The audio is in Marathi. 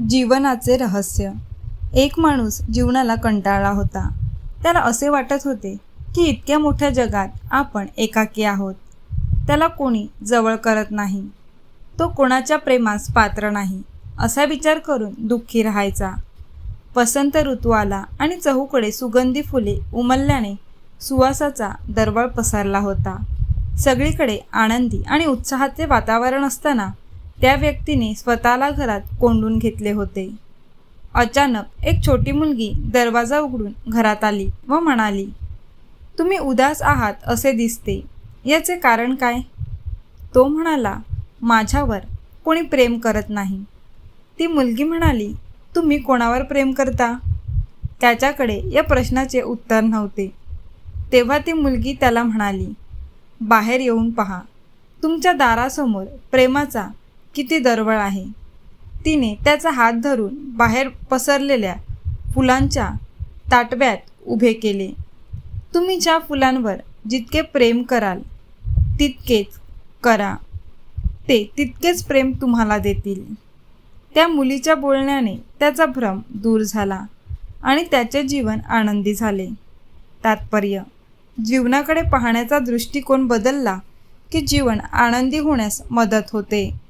जीवनाचे रहस्य. एक माणूस जीवनाला कंटाळला होता. त्याला असे वाटत होते की इतक्या मोठ्या जगात आपण एकाकी आहोत. त्याला कोणी जवळ करत नाही. तो कोणाच्या प्रेमास पात्र नाही असा विचार करून दुःखी राहायचा. वसंत ऋतू आला आणि चहूकडे सुगंधी फुले उमलल्याने सुवासाचा दरवळ पसरला होता. सगळीकडे आनंदी आणि उत्साहाचे वातावरण असताना त्या व्यक्तीने स्वतःला घरात कोंडून घेतले होते. अचानक एक छोटी मुलगी दरवाजा उघडून घरात आली व म्हणाली तुम्ही उदास आहात असे दिसते. याचे कारण काय? तो म्हणाला माझ्यावर कोणी प्रेम करत नाही. ती मुलगी म्हणाली तुम्ही कोणावर प्रेम करता? त्याच्याकडे या प्रश्नाचे उत्तर नव्हते. तेव्हा ती मुलगी त्याला म्हणाली बाहेर येऊन पहा. तुमच्या दारासमोर प्रेमाचा किती दरवळ आहे? तिने त्याचा हात धरून बाहेर पसरलेल्या फुलांच्या ताटव्यात उभे केले. तुम्ही ज्या फुलांवर जितके प्रेम कराल तितकेच करा. ते तितकेच प्रेम तुम्हाला देतील. त्या मुलीच्या बोलण्याने त्याचा भ्रम दूर झाला आणि त्याचे जीवन आनंदी झाले. तात्पर्य जीवनाकडे पाहण्याचा दृष्टिकोन बदलला की जीवन आनंदी होण्यास मदत होते.